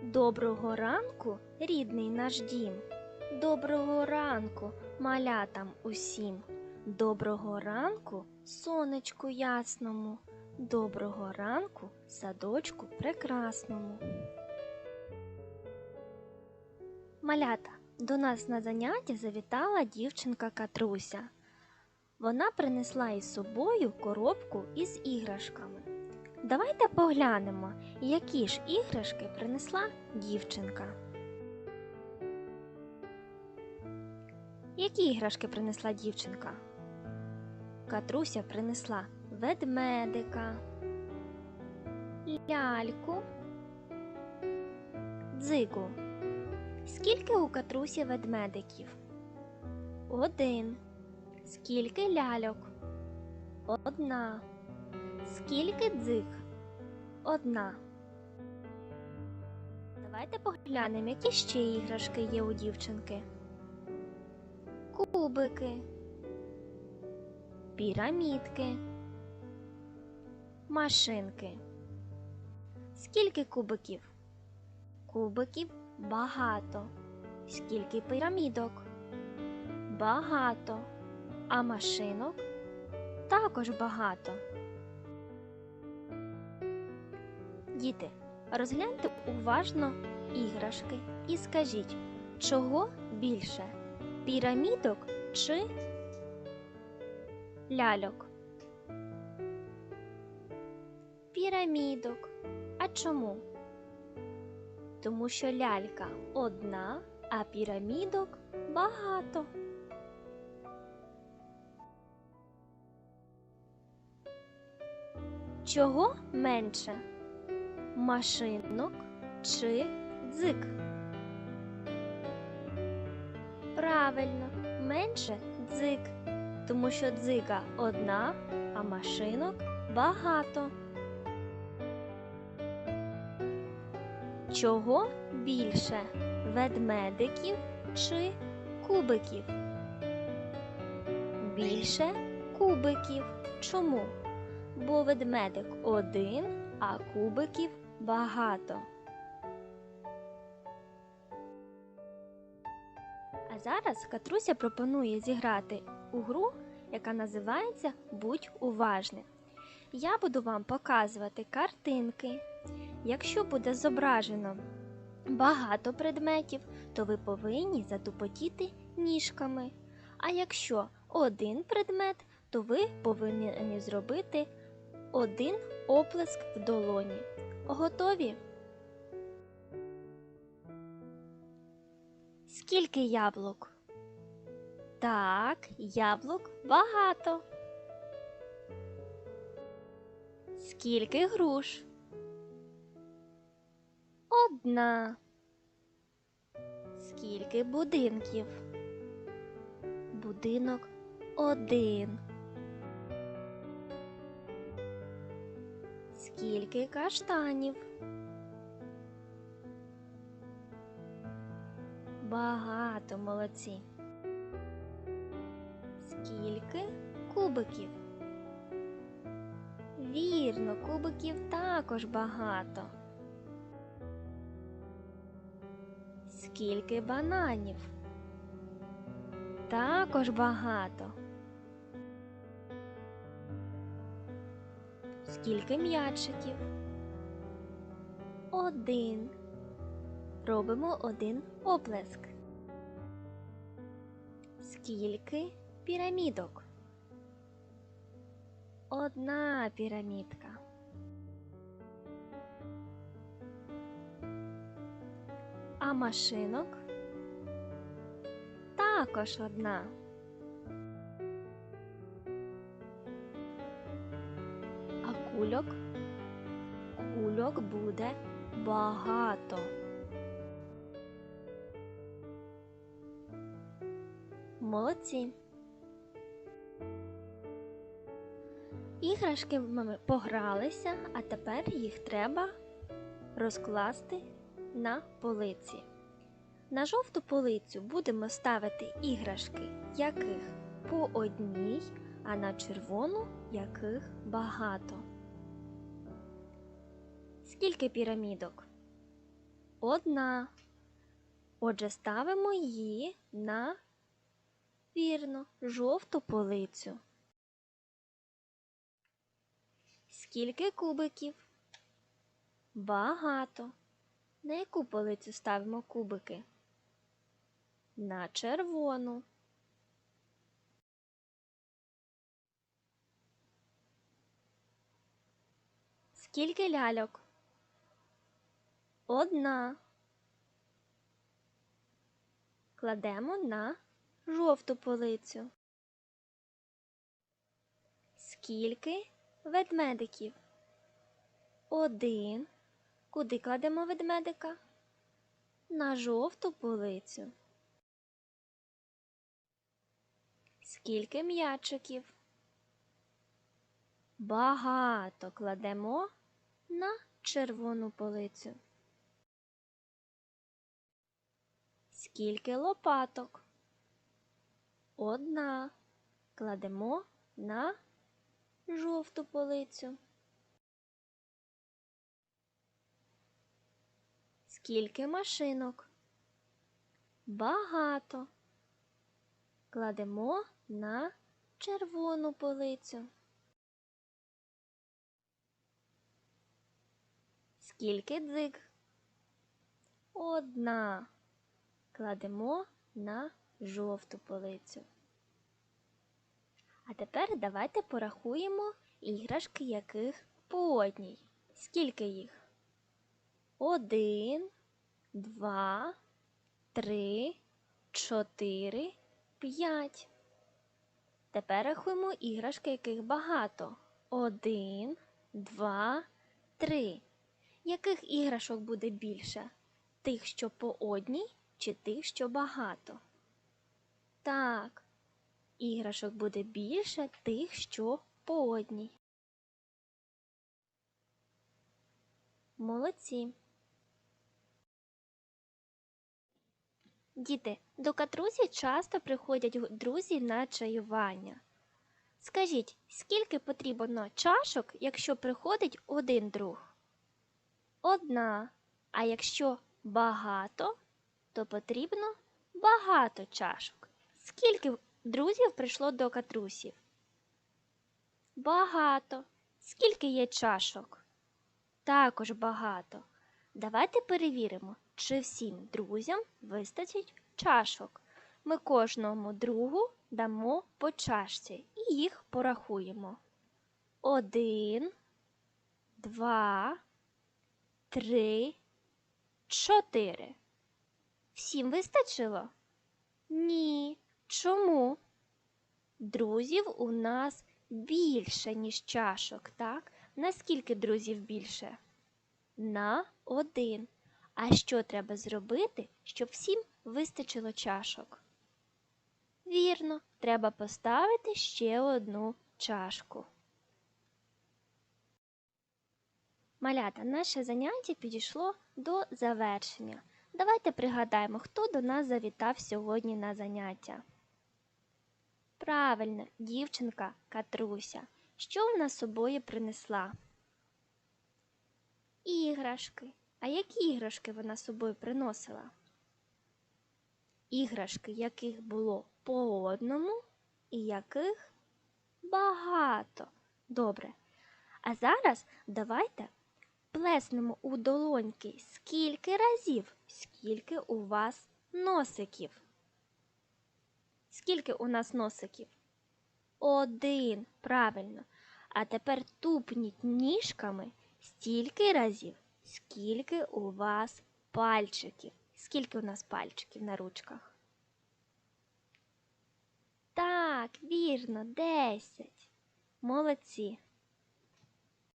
Доброго ранку, рідний наш дім. Доброго ранку, малятам усім. Доброго ранку, сонечку ясному. Доброго ранку, садочку прекрасному. Малята, до нас на заняття завітала дівчинка Катруся. Вона принесла із собою коробку із іграшками. Давайте поглянемо, які ж іграшки принесла дівчинка. Які іграшки принесла дівчинка? Катруся принесла ведмедика, ляльку, дзигу. Скільки у Катрусі ведмедиків? Один. Скільки ляльок? Одна. Скільки дзиг? Одна. Давайте поглянемо, які ще іграшки є у дівчинки. Кубики, пірамідки, машинки. Скільки кубиків? Кубиків багато. Скільки пірамідок? Багато. А машинок також багато. Діти, розгляньте уважно іграшки і скажіть, чого більше пірамідок чи ляльок? Пірамідок. А чому? Тому що лялька одна, а пірамідок багато. Чого менше? Машинок чи дзик? Правильно, менше дзик, тому що дзика одна, а машинок багато. Чого більше ведмедиків чи кубиків? Більше кубиків. Чому? Бо ведмедик один, а кубиків багато. А зараз Катруся пропонує зіграти у гру, яка називається Будь уважним. Я буду вам показувати картинки. Якщо буде зображено багато предметів, то ви повинні затупотіти ніжками. А якщо один предмет, то ви повинні зробити один оплеск в долоні. Готові? Скільки яблук? Так, яблук багато. Скільки груш? Одна. Скільки будинків? Будинок один. Скільки каштанів? Багато молодці. Скільки кубиків? Вірно, кубиків також багато. Скільки бананів? Також багато. Скільки м'ячиків? Один. Робимо один оплеск. Скільки пірамідок? Одна пірамідка. А машинок? Також одна. Кульок? Кульок буде багато. Молодці. Іграшки ми погралися, а тепер їх треба розкласти на полиці. На жовту полицю будемо ставити іграшки, яких по одній, а на червону яких багато. Скільки пірамідок? Одна. Отже, ставимо її на вірно, жовту полицю. Скільки кубиків? Багато. На яку полицю ставимо кубики? На червону. Скільки ляльок? Одна. Кладемо на жовту полицю. Скільки ведмедиків? Один. Куди кладемо ведмедика? На жовту полицю. Скільки м'ячиків? Багато кладемо на червону полицю. Скільки лопаток? Одна. Кладемо на жовту полицю. Скільки машинок? Багато. Кладемо на червону полицю. Скільки дзиг? Одна. Кладемо на жовту полицю. А тепер давайте порахуємо іграшки, яких по одній. Скільки їх? Один, два, три, чотири, п'ять. Тепер рахуємо іграшки, яких багато. Один, два, три. Яких іграшок буде більше? Тих, що по одній, чи тих, що багато? Так, іграшок буде більше тих, що по одній. Молодці. Діти, до катрусі часто приходять друзі на чаювання. Скажіть, скільки потрібно чашок, якщо приходить один друг? Одна. А якщо багато, то потрібно багато чашок. Скільки друзів прийшло до катрусів? Багато. Скільки є чашок? Також багато. Давайте перевіримо, чи всім друзям вистачить чашок. Ми кожному другу дамо по чашці і їх порахуємо. Один, два, три, чотири. Всім вистачило? Ні. Чому? Друзів у нас більше, ніж чашок, так? Наскільки друзів більше? На один. А що треба зробити, щоб всім вистачило чашок? Вірно, треба поставити ще одну чашку. Малята, наше заняття підійшло до завершення. Давайте пригадаємо, хто до нас завітав сьогодні на заняття. Правильно, дівчинка Катруся. Що вона з собою принесла? Іграшки. А які іграшки вона з собою приносила? Іграшки, яких було по одному і яких багато. Добре. А зараз давайте плеснемо у долоньки скільки разів, скільки у вас носиків. Скільки у нас носиків? Один. Правильно. А тепер тупніть ніжками стільки разів, скільки у вас пальчиків. Скільки у нас пальчиків на ручках? Так, вірно, десять. Молодці.